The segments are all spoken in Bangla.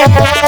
Oh,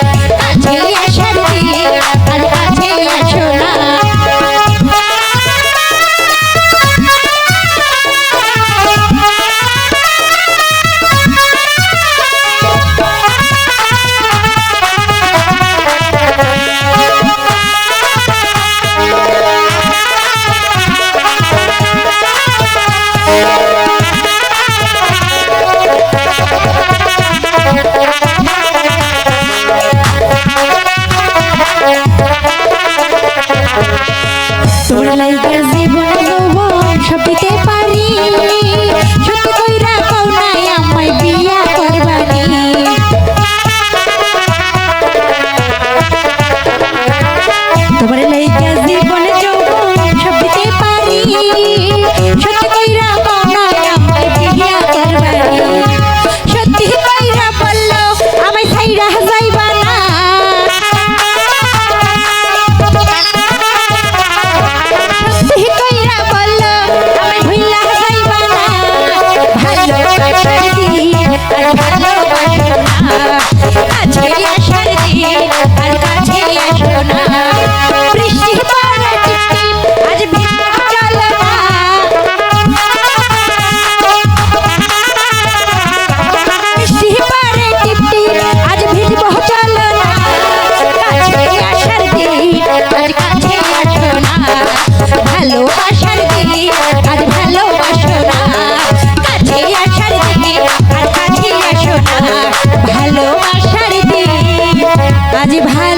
তোর লাইগা জীবন যৌবন সব দিতে পারি। সত্যি কইরা কও নাই আমায় বিয়া করবানি। তোমার লাইগা জীবন যৌবন সত্যি কইরা বলল, আমায় ছাইরা কইরা আজ ভালো